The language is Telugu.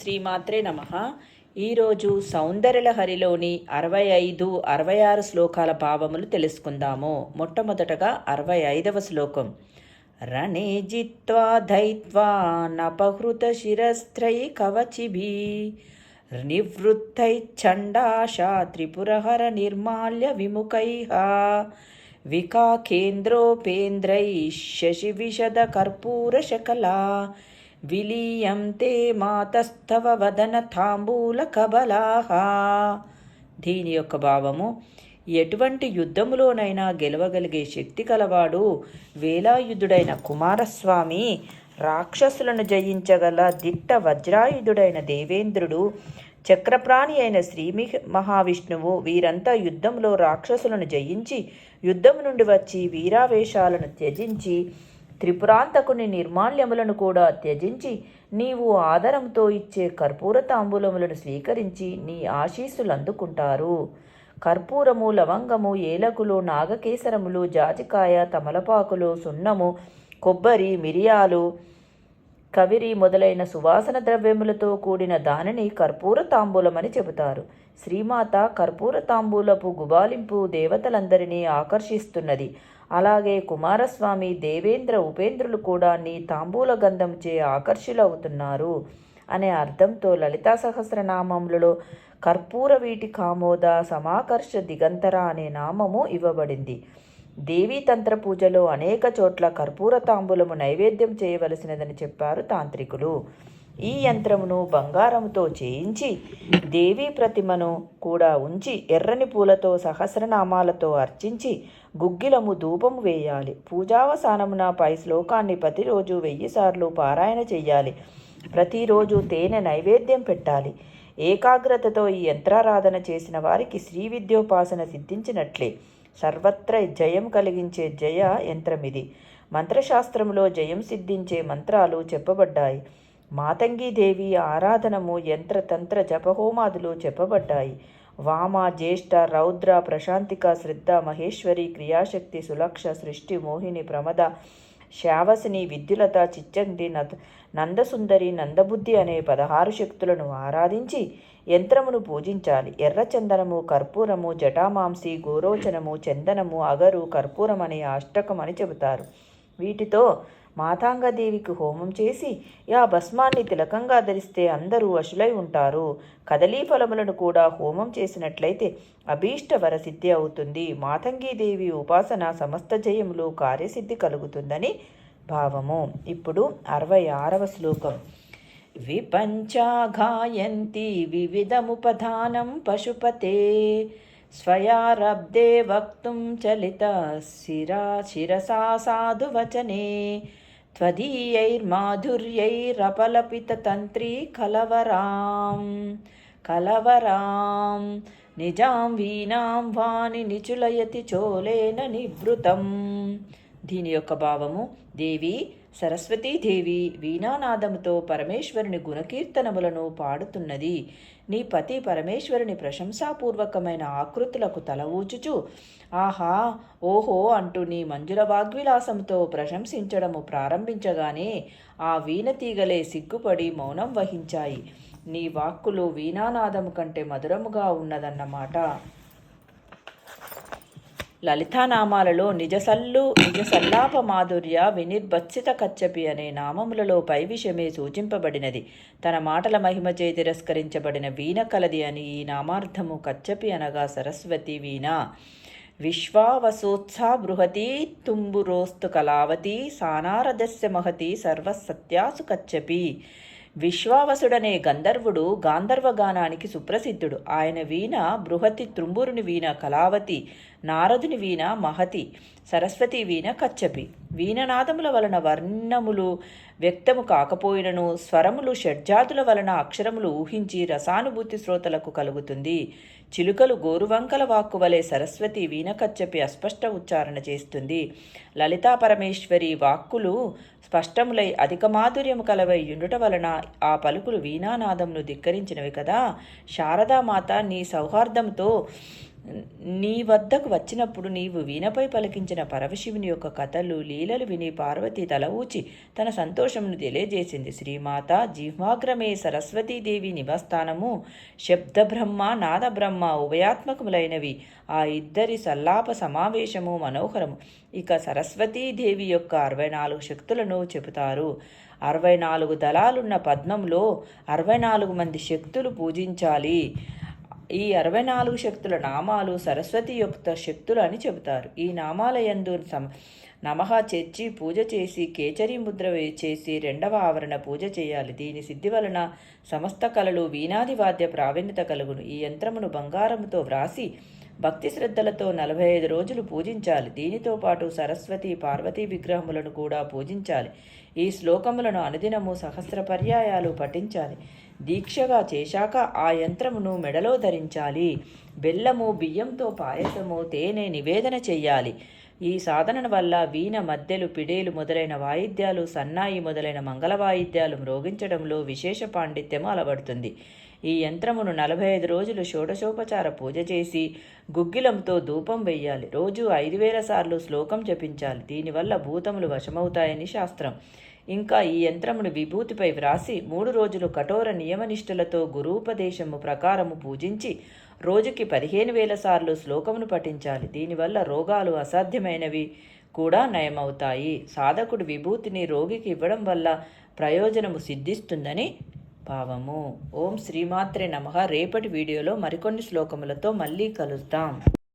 శ్రీమాత్రే నమ. ఈరోజు సౌందర్యలహరిలోని అరవై ఐదు అరవై ఆరు శ్లోకాల భావములు తెలుసుకుందాము. మొట్టమొదటగా అరవై ఐదవ శ్లోకం. రణే జిత్వా దైత్వా నపహృత శిరస్త్రై కవచిభి. నివృత్తై చండాశా త్రిపురహర నిర్మాల్య విముఖైః. వికాకేంద్రోపేంద్రై శశి విశద కర్పూర శకలా. విలీయం తే మాతస్తవ వదన తాంబూల కబలాహ. దీని యొక్క భావము ఎటువంటి యుద్ధములోనైనా గెలవగలిగే శక్తి కలవాడు వేలాయుధుడైన కుమారస్వామి రాక్షసులను జయించగల దిట్ట వజ్రాయుధుడైన దేవేంద్రుడు చక్రప్రాణి అయిన శ్రీమి మహావిష్ణువు వీరంతా యుద్ధంలో రాక్షసులను జయించి యుద్ధం నుండి వచ్చి వీరావేశాలను త్యజించి త్రిపురాంతకుని నిర్మాల్యములను కూడా త్యజించి నీవు ఆదరంతో ఇచ్చే కర్పూర తాంబూలములను స్వీకరించి నీ ఆశీస్సులు అందుకుంటారు కర్పూరము లవంగము ఏలకులు నాగకేసరములు జాజికాయ తమలపాకులు సున్నము కొబ్బరి మిరియాలు కవిరి మొదలైన సువాసన ద్రవ్యములతో కూడిన దానిని కర్పూర తాంబూలమని చెబుతారు. శ్రీమాత కర్పూర తాంబూలపు గుబాలింపు దేవతలందరినీ ఆకర్షిస్తున్నది. అలాగే కుమారస్వామి దేవేంద్ర ఉపేంద్రులు కూడా నీ తాంబూల గంధంచే ఆకర్షులవుతున్నారు అనే అర్థంతో లలితా సహస్రనామములలో కర్పూర వీటి కామోద సమాకర్ష దిగంతర అనే నామము ఇవ్వబడింది. దేవీ తంత్ర పూజలో అనేక చోట్ల కర్పూర తాంబూలము నైవేద్యం చేయవలసినదని చెప్పారు తాంత్రికులు. ఈ యంత్రమును బంగారముతో చేయించి దేవీ ప్రతిమను కూడా ఉంచి ఎర్రని పూలతో సహస్రనామాలతో అర్చించి గుగ్గిలము ధూపము వేయాలి. పూజావసానమున పై శ్లోకాన్ని ప్రతిరోజు వెయ్యి సార్లు పారాయణ చెయ్యాలి. ప్రతిరోజు తేనె నైవేద్యం పెట్టాలి. ఏకాగ్రతతో ఈ యంత్రారాధన చేసిన వారికి శ్రీ విద్యోపాసన సిద్ధించినట్లే. సర్వత్ర జయం కలిగించే జయ యంత్రమిది. మంత్రశాస్త్రంలో జయం సిద్ధించే మంత్రాలు చెప్పబడ్డాయి. మాతంగీదేవి ఆరాధనము యంత్రతంత్ర జపహోమాదులు చెప్పబడ్డాయి. వామ జ్యేష్ఠ రౌద్ర ప్రశాంతిక శ్రద్ధ మహేశ్వరి క్రియాశక్తి సులక్ష సృష్టి మోహిని ప్రమద శావసిని విద్యులత చిచ్చంగి నద నందసుందరి నందబుద్ధి అనే పదహారు శక్తులను ఆరాధించి యంత్రమును పూజించాలి. ఎర్ర చందనము కర్పూరము జటామాంసి గోరోచనము చందనము అగరు కర్పూరం అనే అష్టకం అని చెబుతారు. వీటితో మాతాంగదేవికి హోమం చేసి ఆ భస్మాన్ని తిలకంగా ధరిస్తే అందరూ వశులై ఉంటారు. కదలీ ఫలములను కూడా హోమం చేసినట్లయితే అభీష్ట వరసిద్ధి అవుతుంది. మాతంగీదేవి ఉపాసన సమస్త జయములు కార్యసిద్ధి కలుగుతుందని భావము. ఇప్పుడు అరవై ఆరవ శ్లోకం. విపంచాఘాయంతి వివిధముపధానం పశుపతే స్వయారబ్దే వక్తుం చలిత శిరా శిరసా సాధువచనే त्वदीयैर्माधुर्यैरपलपिततन्त्री कलवरां कलवरां నిజాం వీణాం వాణి నిచులయతి చోలేన నివృతం దీని యొక్క భావము దేవి సరస్వతీదేవి వీణానాదముతో పరమేశ్వరుని గుణకీర్తనములను పాడుతున్నది. నీ పతి పరమేశ్వరుని ప్రశంసాపూర్వకమైన ఆకృతులకు తల ఊచుచు ఆహా ఓహో అంటూ నీ మంజుల వాగ్విలాసంతో ప్రశంసించడము ప్రారంభించగానే ఆ వీణ తీగలే సిగ్గుపడి మౌనం వహించాయి. నీ వాక్కులు వీణానాదము కంటే మధురముగా ఉన్నదన్నమాట. లలితానామాలలో నిజసల్లు నిజసల్లాప మాధుర్య వినిర్భత్సిత కచ్చపి అనే నామములలో పై విషయమే సూచింపబడినది. తన మాటల మహిమచే తిరస్కరించబడిన వీణ కలది అని ఈ నామార్థము కచ్చపి అనగా సరస్వతి వీణ. విశ్వావసోత్సా బృహతి తుంబురోస్తు కళావతి సానారదస్య మహతి సర్వసత్యాసు కచ్చపి. విశ్వావసుడనే గంధర్వుడు గాంధర్వగానానికి సుప్రసిద్ధుడు. ఆయన వీణ బృహతి త్రుంబురుని వీణ కళావతి నారదుని వీణ మహతి సరస్వతి వీణ కచ్చపి. వీణనాదముల వలన వర్ణములు వ్యక్తము కాకపోయినను స్వరములు షడ్జాతుల వలన అక్షరములు ఊహించి రసానుభూతి శ్రోతలకు కలుగుతుంది. చిలుకలు గోరువంకల వాక్కు వలె సరస్వతి వీణకచ్చపి అస్పష్ట ఉచ్చారణ చేస్తుంది. లలితా పరమేశ్వరి వాక్కులు స్పష్టములై అధిక మాధుర్యము కలవై ఉండుట వలన ఆ పలుకులు వీణానాదంను ధిక్కరించినవి కదా. శారదామాత నీ సౌహార్దంతో నీ వద్దకు వచ్చినప్పుడు నీవు వీణపై పలికించిన పరమశివుని యొక్క కథలు లీలలు విని పార్వతి తల ఊచి తన సంతోషమును తెలియజేసింది. శ్రీమాత జిహ్వాగ్రమే సరస్వతీదేవి నివాస్థానము. శబ్దబ్రహ్మ నాదబ్రహ్మ ఉభయాత్మకములైనవి. ఆ ఇద్దరి సల్లాప సమావేశము మనోహరము. ఇక సరస్వతీదేవి యొక్క అరవై నాలుగు శక్తులను చెబుతారు. అరవై నాలుగు దళాలున్న పద్మంలో అరవై నాలుగు మంది శక్తులు పూజించాలి. ఈ అరవై నాలుగు శక్తుల నామాలు సరస్వతి యొక్క శక్తులు అని చెబుతారు. ఈ నామాలయందు సమ నమః చేర్చి పూజ చేసి కేచరి ముద్ర చేసి రెండవ ఆవరణ పూజ చేయాలి. దీని సిద్ధి వలన సమస్త కళలు వీణాది వాద్య ప్రావీణ్యత కలుగును. ఈ యంత్రమును బంగారముతో వ్రాసి భక్తి శ్రద్ధలతో నలభై ఐదు రోజులు పూజించాలి. దీనితో పాటు సరస్వతి పార్వతీ విగ్రహములను కూడా పూజించాలి. ఈ శ్లోకములను అనుదినము సహస్ర పర్యాయాలు పఠించాలి. దీక్షగా చేశాక ఆ యంత్రమును మెడలో ధరించాలి. బెల్లము బియ్యంతో పాయసము తేనె నివేదన చెయ్యాలి. ఈ సాధన వల్ల వీణ మద్దెలు పిడేలు మొదలైన వాయిద్యాలు సన్నాయి మొదలైన మంగళ వాయిద్యాలు మ్రోగించడంలో విశేష పాండిత్యము అలవడుతుంది. ఈ యంత్రమును నలభై ఐదు రోజులు షోడశోపచార పూజ చేసి గుగ్గిలంతో ధూపం వెయ్యాలి. రోజు ఐదు వేల సార్లు శ్లోకం జపించాలి. దీనివల్ల భూతములు వశమవుతాయని శాస్త్రం. ఇంకా ఈ యంత్రమును విభూతిపై వ్రాసి మూడు రోజులు కఠోర నియమనిష్ఠులతో గురూపదేశము ప్రకారము పూజించి రోజుకి పదిహేను వేల సార్లు శ్లోకమును పఠించాలి. దీనివల్ల రోగాలు అసాధ్యమైనవి కూడా నయమవుతాయి. సాధకుడు విభూతిని రోగికి ఇవ్వడం వల్ల ప్రయోజనము సిద్ధిస్తుందని భావము. ఓం శ్రీమాత్రే నమః. రేపటి వీడియోలో మరికొన్ని శ్లోకములతో మళ్ళీ కలుద్దాం.